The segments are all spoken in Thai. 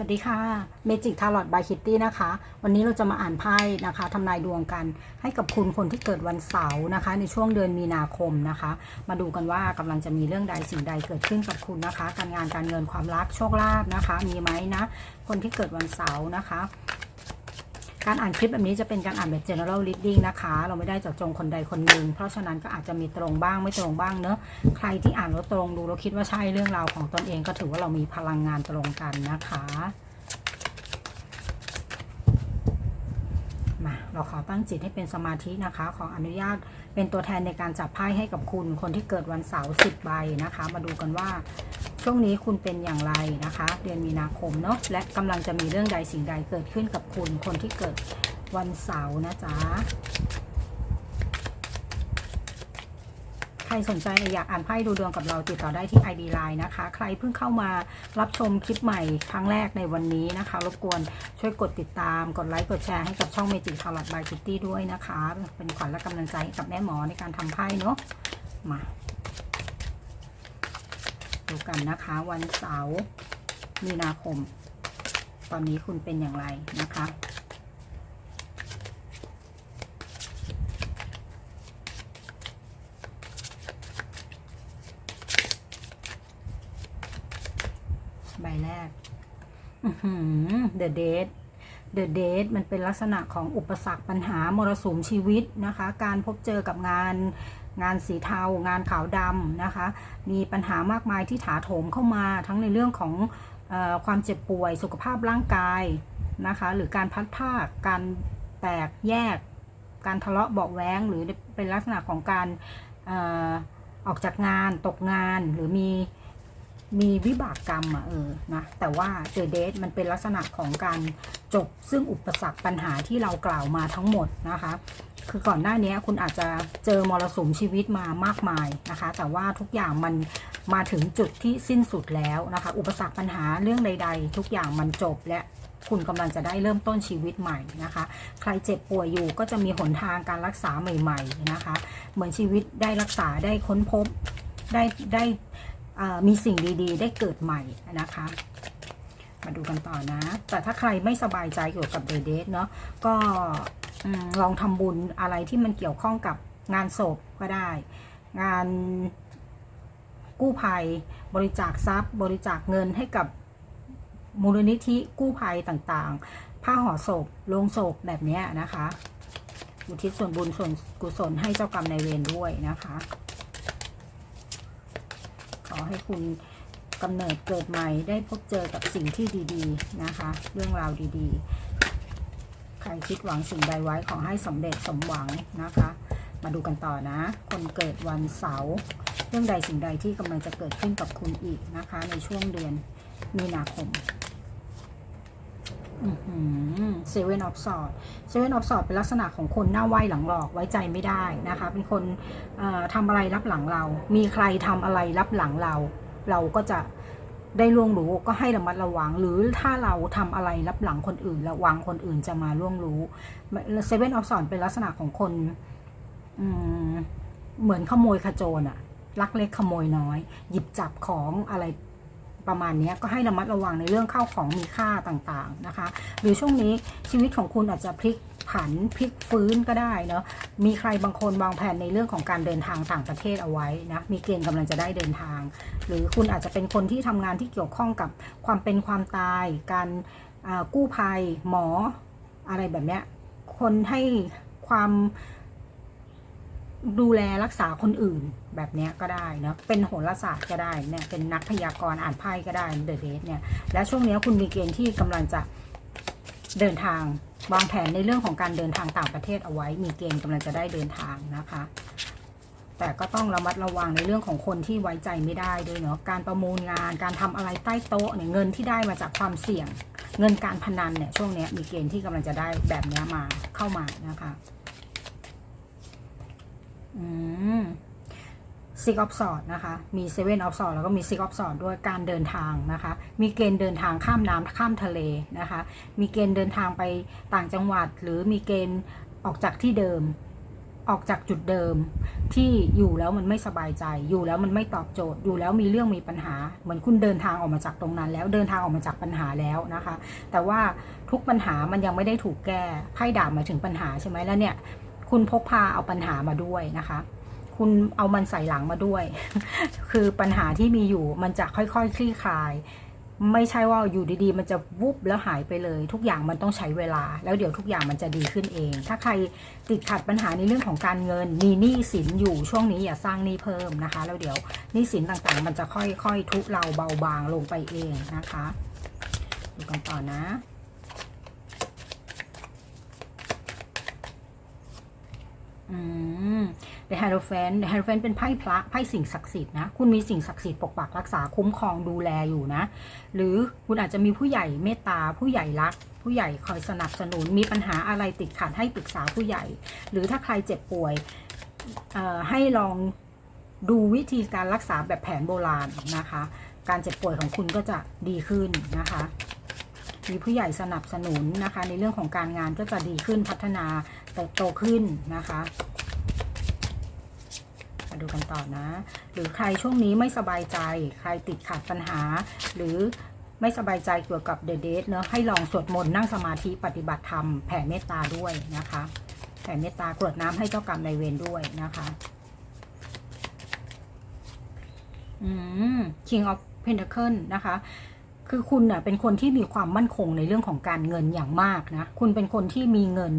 สวัสดีค่ะเมจิกทาร์ลอตบายคิตตี้นะคะ วันนี้เราจะมาอ่านไพ่นะคะทำนายดวงกัน ให้กับคุณคนที่เกิดวันเสาร์นะคะ ในช่วงเดือนมีนาคมนะคะ มาดูกันว่ากำลังจะมีเรื่องใดสิ่งใดเกิดขึ้นกับคุณนะคะ การงานการเงินความรักโชคลาภนะคะ มีไหมนะ คนที่เกิดวันเสาร์นะคะ การอ่านคลิปแบบนี้จะเป็นการอ่านแบบ general reading นะคะ เราไม่ได้เจาะจงคนใดคนหนึ่ง เพราะฉะนั้นก็อาจจะมีตรงบ้างไม่ตรงบ้างเนอะ ใครที่อ่านแล้วตรงดูแล้วคิดว่าใช่เรื่องราวของตนเองก็ถือว่าเรามีพลังงานตรงกันนะคะ มา เราขอตั้งจิตให้เป็นสมาธินะคะ ขออนุญาตเป็นตัวแทนในการจับไพ่ให้กับคุณ คนที่เกิดวันเสาร์สิบใบนะคะ มาดูกันว่าช่วงนี้คุณเป็นอย่างไรนะคะ เดือนมีนาคมเนาะและกำลังจะมีเรื่องใดสิ่งใดเกิดขึ้นกับคุณ คนที่เกิดวันเสาร์นะจ๊ะ ใครสนใจอยากอ่านไพ่ดูดวงกับเราติดต่อได้ที่ ID Line นะคะ ใครเพิ่งเข้ามารับชมคลิปใหม่ครั้งแรกในวันนี้นะคะ รบกวนช่วยกดติดตาม กดไลค์กดแชร์ให้กับช่อง Magic t a r o t by Kitty ด้วยนะคะ เป็นขวัญและกำลังใจให้กับแม่หมอในการทำไพ่เนาะมาดูกันนะคะวันเสาร์มีนาคม ตอนนี้คุณเป็นอย่างไรนะคะ ใบแรก เดอะเดทเดอะเดทมันเป็นลักษณะของอุปสรรคปัญหามรสุมชีวิตนะคะ การพบเจอกับงานงานสีเทา งานขาวดำนะคะ มีปัญหามากมายที่ถาโถมเข้ามาทั้งในเรื่องของออความเจ็บป่วย สุขภาพร่างกายนะคะ หรือการพัดภาค การแตกแยก การทะเลาะเบาแว้ง หรือเป็นลักษณะของการออออกจากงานตกงานหรือมี มีวิบากกรรมอะเออนะแต่ว่าเด e เดทมันเป็นลักษณะของการจบซึ่งอุปสรรคปัญหาที่เรากล่าวมาทั้งหมดนะคะ คือก่อนหน้านี้คุณอาจจะเจอมรสุมชีวิตมามากมายนะคะ แต่ว่าทุกอย่างมันมาถึงจุดที่สิ้นสุดแล้วนะคะ อุปสรรคปัญหาเรื่องใด ๆ ทุกอย่างมันจบและคุณกำลังจะได้เริ่มต้นชีวิตใหม่นะคะ ใครเจ็บป่วยอยู่ก็จะมีหนทางการรักษาใหม่ ๆนะคะ เหมือนชีวิตได้รักษาได้ค้นพบได้ได้ มีสิ่งดีๆ ได้เกิดใหม่นะคะ มาดูกันต่อนะ แต่ถ้าใครไม่สบายใจเกี่ยวกับเดเดทเนาะก็ลองทำบุญอะไรที่มันเกี่ยวข้องกับงานศพก็ได้ งานกู้ภัย บริจาคทรัพย์ บริจาคเงินให้กับมูลนิธิกู้ภัยต่างๆ ผ้าห่อศพโลงศพแบบนี้นะคะ อุทิศส่วนบุญส่วนกุศลให้เจ้ากรรมนายเวรด้วยนะคะ อให้คุณกำเนิดเกิดใหม่ได้พบเจอกับสิ่งที่ดีๆนะคะ เรื่องราวดีๆ ใครคิดหวังสิ่งใดไว้ขอให้สำเร็จสมหวังนะคะ มาดูกันต่อนะ คนเกิดวันเสาร์เรื่องใดสิ่งใดที่กำลังจะเกิดขึ้นกับคุณอีกนะคะ ในช่วงเดือนมีนาคม เซเว่นออฟสอดเซเว่นออฟสอดเป็นลักษณะของคนหน้าไหวหลังหลอกไว้ใจไม่ได้นะคะ เป็นคนทำอะไรรับหลังเรา มีใครทำอะไรรับหลังเรา เราก็จะได้ล่วงรู้ก็ให้ระมัดระวัง หรือถ้าเราทำอะไรรับหลังคนอื่น ระวังคนอื่นจะมาล่วงรู้เซเว่นออฟสอนเป็นลักษณะของคนเหมือนขโมยขโจรอะลักเล็กขโมยน้อย หยิบจับของอะไร ประมาณนี้ก็ให้ระมัดระวังในเรื่องข้าวของมีค่าต่างๆนะคะ หรือช่วงนี้ชีวิตของคุณอาจจะพลิกผันพลิกฟื้นก็ได้เนาะมีใครบางคนวางแผนในเรื่องของการเดินทางต่างประเทศเอาไว้นะมีเกณฑ์กำลังจะได้เดินทาง หรือคุณอาจจะเป็นคนที่ทำงานที่เกี่ยวข้องกับความเป็นความตาย การกู้ภัยหมออะไรแบบเนี้ยคนให้ความ ดูแลรักษาคนอื่นแบบนี้ก็ได้เนาะเป็นโหราศาสตร์ก็ได้เนี่ยเป็นนักพยากรณ์อ่านไพ่ก็ได้เดอะเดทเนี่ยและช่วงนี้คุณมีเกณฑ์ที่กำลังจะเดินทางวางแผนในเรื่องของการเดินทางต่างประเทศเอาไว้ มีเกณฑ์กำลังจะได้เดินทางนะคะ แต่ก็ต้องระมัดระวังในเรื่องของคนที่ไว้ใจไม่ได้ด้วยเนาะการประมูลงานการทำอะไรใต้โต๊ะเนี่ยเงินที่ได้มาจากความเสี่ยง เงินการพนันเนี่ยช่วงนี้มีเกณฑ์ที่กำลังจะได้แบบนี้มาเข้ามานะคะ ซิกออฟสอดนะคะ มีเซเว่นออฟสอดแล้วก็มีซิกออฟสอดด้วยการเดินทางนะคะ มีเกณฑ์เดินทางข้ามน้ำข้ามทะเลนะคะ มีเกณฑ์เดินทางไปต่างจังหวัด หรือมีเกณฑ์ออกจากที่เดิม ออกจากจุดเดิม ที่อยู่แล้วมันไม่สบายใจ อยู่แล้วมันไม่ตอบโจทย์ อยู่แล้วมีเรื่องมีปัญหา เหมือนคุณเดินทางออกมาจากตรงนั้น แล้วเดินทางออกมาจากปัญหาแล้วนะคะ แต่ว่าทุกปัญหามันยังไม่ได้ถูกแก้ไพ่ดาบหมายถึงปัญหาใช่ไหมแล้วเนี่ย คุณพกพาเอาปัญหามาด้วยนะคะ คุณเอามันใส่หลังมาด้วย คือปัญหาที่มีอยู่มันจะค่อยๆคลี่คลาย ไม่ใช่ว่าอยู่ดีๆ มันจะวุบแล้วหายไปเลย ทุกอย่างมันต้องใช้เวลา แล้วเดี๋ยวทุกอย่างมันจะดีขึ้นเอง ถ้าใครติดขัดปัญหาในเรื่องของการเงิน มีหนี้สินอยู่ช่วงนี้อย่าสร้างหนี้เพิ่มนะคะ แล้วเดี๋ยวหนี้สินต่างๆ มันจะค่อยๆทุเลาเบาบางลงไปเองนะคะดูกันต่อนะ อืม The Hierophant The Hierophant เป็นไพ่พระไพ่สิ่งศักดิ์สิทธิ์นะ คุณมีสิ่งศักดิ์สิทธิ์ปกปักรักษาคุ้มครองดูแลอยู่นะ หรือคุณอาจจะมีผู้ใหญ่เมตตา ผู้ใหญ่รัก ผู้ใหญ่คอยสนับสนุน มีปัญหาอะไรติดขัดให้ปรึกษาผู้ใหญ่ หรือถ้าใครเจ็บป่วยให้ลองดูวิธีการรักษาแบบแผนโบราณนะคะ การเจ็บป่วยของคุณก็จะดีขึ้นนะคะมีผู้ใหญ่สนับสนุนนะคะ ในเรื่องของการงานก็จะดีขึ้นพัฒนา เติบโตขึ้นนะคะมาดูกันต่อนะ หรือใครช่วงนี้ไม่สบายใจ ใครติดขัดปัญหา หรือไม่สบายใจเกี่ยวกับเดเดทเนาะให้ลองสวดมนต์นั่งสมาธิปฏิบัติธรรมแผ่เมตตาด้วยนะคะ แผ่เมตตากรวดน้ำให้เจ้ากรรมนายเวรด้วยนะคะอืม King of Pentacle นะคะคือคุณน่ะเป็นคนที่มีความมั่นคงในเรื่องของการเงินอย่างมากนะ คุณเป็นคนที่มีเงิน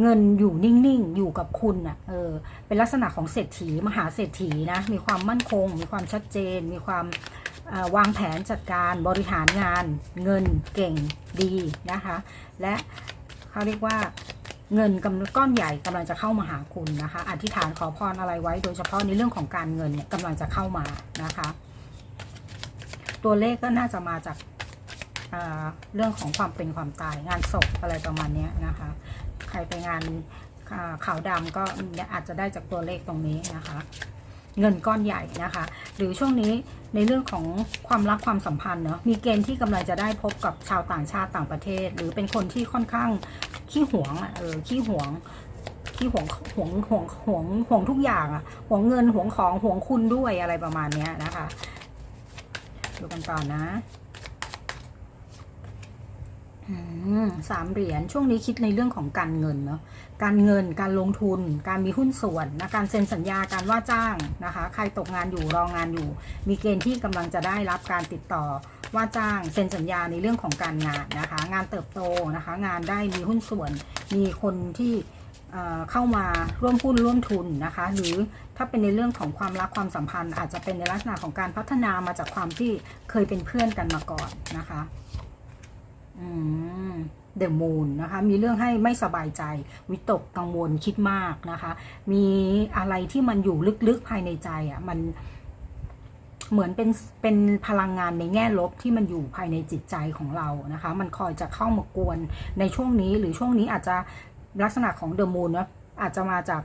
เงินอยู่นิ่งๆ อยู่กับคุณน่ะ เออ เป็นลักษณะของเศรษฐีมหาเศรษฐีนะ มีความมั่นคง มีความชัดเจน มีความวางแผนจัดการบริหารงาน เงินเก่งดีนะคะ และเขาเรียกว่าเงินกำก้อนใหญ่กำลังจะเข้ามาหาคุณนะคะ อธิษฐานขอพรอะไรไว้ โดยเฉพาะในเรื่องของการเงินเนี่ยกำลังจะเข้ามานะคะ ตัวเลขก็น่าจะมาจากอ่าเรื่องของความเป็นความตายงานศพอะไรประมาณนี้นะคะ ใครไปงานขาวดำก็อาจจะได้จากตัวเลขตรงนี้นะคะ เงินก้อนใหญ่นะคะ หรือช่วงนี้ในเรื่องของความรักความสัมพันธ์เนาะมีเกณฑ์ที่กำลังจะได้พบกับชาวต่างชาติต่างประเทศ หรือเป็นคนที่ค่อนข้างขี้หวงอะเออขี้หวงขี้หวงหวงหวงหวงหวงทุกอย่างอะหวงเงินหวงของหวงคุณด้วยอะไรประมาณเนี้ยนะคะ ดูกันต่อนะ สามเหรียญช่วงนี้คิดในเรื่องของการเงินเนาะการเงินการลงทุน การมีหุ้นส่วนนะการเซ็นสัญญาการว่าจ้างนะคะ ใครตกงานอยู่รองงานอยู่ มีเกณฑ์ที่กำลังจะได้รับการติดต่อว่าจ้างเซ็นสัญญาในเรื่องของการงานนะคะ งานเติบโตนะคะ งานได้มีหุ้นส่วน มีคนที่เเข้ามาร่วมหุ้นร่วมทุนนะคะ หรือถ้าเป็นในเรื่องของความรักความสัมพันธ์ อาจจะเป็นในลักษณะของการพัฒนามาจากความที่เคยเป็นเพื่อนกันมาก่อนนะคะ อืม The Moon นะคะ มีเรื่องให้ไม่สบายใจ วิตกกังวลคิดมากนะคะ มีอะไรที่มันอยู่ลึกๆภายในใจอะ่ะ มันเหมือนเป็นเป็นพลังงานในแง่ลบที่มันอยู่ภายในจิตใจของเรานะคะ มันคอยจะเข้ามากวนในช่วงนี้หรือช่วงนี้อาจจะลักษณะของ The Moon เนอะอาจจะมาจาก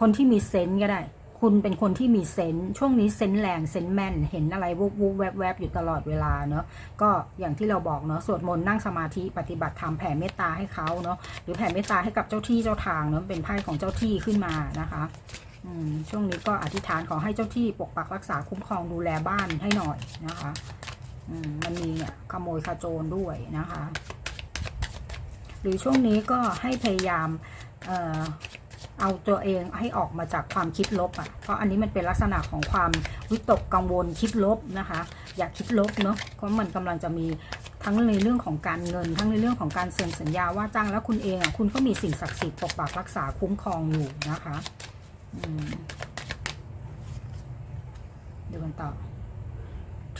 คนที่มีเซนส์ก็ได้ คุณเป็นคนที่มีเซนช่วงนี้เซนแรงเซนแม่น เห็นอะไรวุบวุบแวบแวบอยู่ตลอดเวลาเนาะก็อย่างที่เราบอกเนาะสวดมนต์นั่งสมาธิปฏิบัติธรรมแผ่เมตตาให้เขาเนาะหรือแผ่เมตตาให้กับเจ้าที่เจ้าทางเนาะเป็นไพ่ของเจ้าที่ขึ้นมานะคะอืมช่วงนี้ก็อธิษฐานขอให้เจ้าที่ปกปักรักษาคุ้มครองดูแลบ้านให้หน่อยนะคะอืมมันมีเนี่ยขโมยขโจรด้วยนะคะ หรือช่วงนี้ก็ให้พยายาม เอาตัวเองให้ออกมาจากความคิดลบอะ เพราะอันนี้มันเป็นลักษณะของความวิตกกังวลคิดลบนะคะ อย่าคิดลบเนาะ เพราะมันกำลังจะมีทั้งในเรื่องของการเงิน ทั้งในเรื่องของการเซ็นสัญญาว่าจ้างแล้วคุณเองอะคุณก็มีสิ่งศักดิ์สิทธิ์ปกปักรักษาคุ้มครองอยู่นะคะอืมดูกันต่อ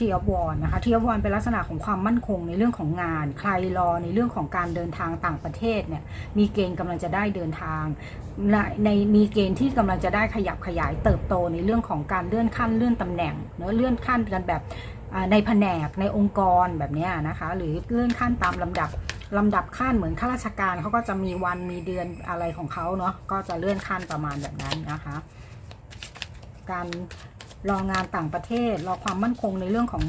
ทีออฟวอนนะคะเทีออฟวอนเป็นลักษณะของความมั่นคงในเรื่องของงาน ใครรอในเรื่องของการเดินทางต่างประเทศเนี่ยมีเกณฑ์กำลังจะได้เดินทาง ในในมีเกณฑ์ที่กำลังจะได้ขยับขยายเติบโตในเรื่องของการเลื่อนขั้นเลื่อนตำแหน่งเนอะเลื่อนขั้นกันแบบในแผนกในองค์กรแบบนี้นะคะ หรือเลื่อนขั้นตามลำดับลำดับขั้นเหมือนข้าราชการเขาก็จะมีวันมีเดือนอะไรของเขาเนาะก็จะเลื่อนขั้นประมาณแบบนั้นนะคะ การ รองานต่างประเทศ รอความมั่นคงในเรื่องของ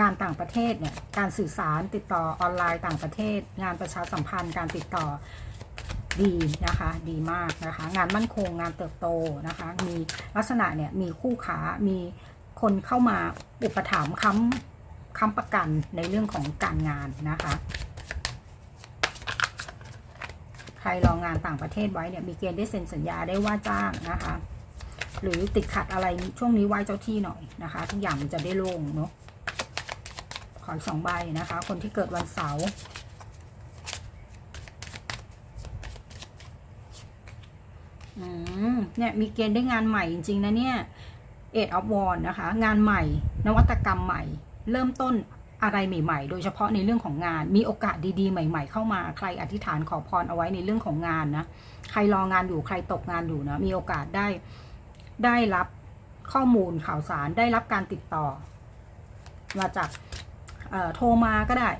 งานต่างประเทศเนี่ย การสื่อสารติดต่อออนไลน์ต่างประเทศ งานประชาสัมพันธ์ การติดต่อดีนะคะ ดีมากนะคะ งานมั่นคงงานเติบโตนะคะ มีลักษณะเนี่ยมีคู่ขามีคนเข้ามาอุปถัมภ์ค้ำค้ำประกันในเรื่องของการงานนะคะ ใครรองงานต่างประเทศไว้เนี่ยมีเกณฑ์ได้เซ็นสัญญาได้ว่าจ้างนะคะ หรือติดขัดอะไรช่วงนี้ไหว้เจ้าที่หน่อยนะคะ ทุกอย่างมันจะได้โล่งเนาะขออีกสองใบนะคะ คนที่เกิดวันเสาร์เนี่ยมีเกณฑ์ได้งานใหม่จริงๆนะเนี่ยเอ็ดออฟวอนนะคะ งานใหม่ นวัตกรรมใหม่ เริ่มต้นอะไรใหม่ ๆ โดยเฉพาะในเรื่องของงาน มีโอกาสดีๆ ใหม่ ๆ เข้ามา ใครอธิษฐานขอพรเอาไว้ในเรื่องของงานนะ ใครรองานอยู่ ใครตกงานอยู่นะ มีโอกาสได้ ได้รับข้อมูลข่าวสารได้รับการติดต่อ มาจากโทรมาก็ได้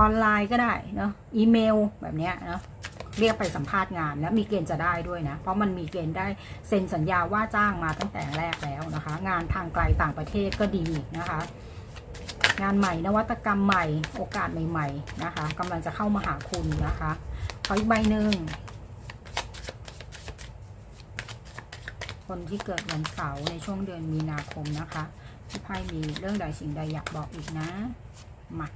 ออนไลน์ก็ได้เนาะอีเมลแบบนี้เนาะเรียกไปสัมภาษณ์งานแล้วมีเกณฑ์จะได้ด้วยนะ เพราะมันมีเกณฑ์ได้เซ็นสัญญาว่าจ้างมาตั้งแต่แรกแล้วนะคะ งานทางไกลต่างประเทศก็ดีนะคะ งานใหม่นวัตกรรมใหม่โอกาสใหม่ ๆ นะคะกำลังจะเข้ามาหาคุณนะคะขออีกใบหนึ่ง คนที่เกิดวันเสาร์ในช่วงเดือนมีนาคมนะคะที่ไพ่มีเรื่องใดสิ่งใดอยากบอกอีกนะมา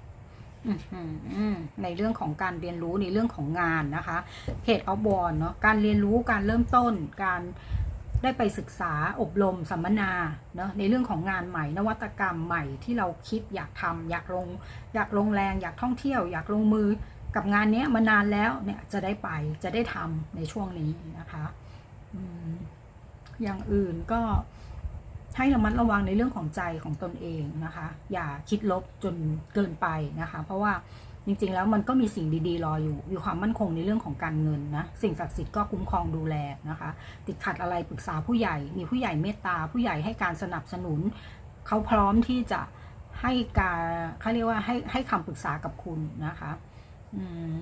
ในเรื่องของการเรียนรู้ในเรื่องของงานนะคะเหตุออฟบอลเนาะการเรียนรู้การเริ่มต้น การได้ไปศึกษาอบรมสัมมนาเนาะในเรื่องของงานใหม่นวัตกรรมใหม่ที่เราคิดอยากทำอยากลง อยากลงแรง อยากท่องเที่ยว อยากลงมือกับงานนี้มานานแล้วเนี่ยจะได้ไปจะได้ทำในช่วงนี้นะคะ อืม อย่างอื่นก็ให้ระมัดระวังในเรื่องของใจของตนเองนะคะ อย่าคิดลบจนเกินไปนะคะ เพราะว่าจริงๆ แล้วมันก็มีสิ่งดีๆ รออยู่มีความมั่นคงในเรื่องของการเงินนะ สิ่งศักดิ์สิทธิ์ก็คุ้มครองดูแลนะคะ ติดขัดอะไรปรึกษาผู้ใหญ่ มีผู้ใหญ่เมตตา ผู้ใหญ่ให้การสนับสนุน เขาพร้อมที่จะให้การเขาเรียกว่าให้ให้คำปรึกษากับคุณนะคะ อืม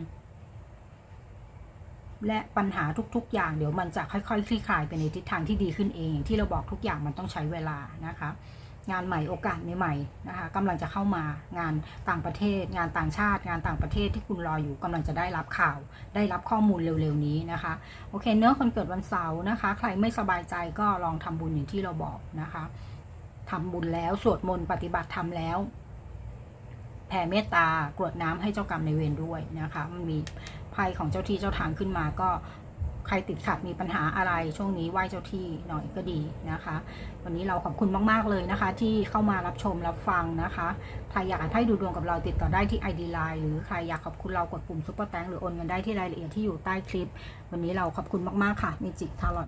และปัญหาทุก ๆ อย่างเดี๋ยวมันจะค่อยๆคลี่คลายไปในทิศทางที่ดีขึ้นเองที่เราบอกทุกอย่างมันต้องใช้เวลานะคะงานใหม่โอกาสใหม่ๆนะคะกำลังจะเข้ามางานต่างประเทศ งานต่างชาติ งานต่างประเทศที่คุณรออยู่กำลังจะได้รับข่าว ได้รับข้อมูลเร็วๆนี้นะคะโอเคเนื้อคนเกิดวันเสาร์นะคะ ใครไม่สบายใจก็ลองทำบุญอย่างที่เราบอกนะคะทำบุญแล้วสวดมนต์ปฏิบัติธรรมแล้ว แผ่เมตตากรวดน้ำให้เจ้ากรรมในเวรด้วยนะคะ มันมีไพ่ของเจ้าที่เจ้าทางขึ้นมาก็ใครติดขัดมีปัญหาอะไรช่วงนี้ไหว้เจ้าที่หน่อยก็ดีนะคะ วันนี้เราขอบคุณมาก ๆ เลยนะคะ ที่เข้ามารับชมรับฟังนะคะใครอยากให้ดูดวงกับเราติดต่อได้ที่ ID Line หรือใครอยากขอบคุณเรากดปุ่มซุปเปอร์แตงหรือโอนเงินได้ที่รายละเอียดที่อยู่ใต้คลิป วันนี้เราขอบคุณมาก ๆ ค่ะมิจิทารอด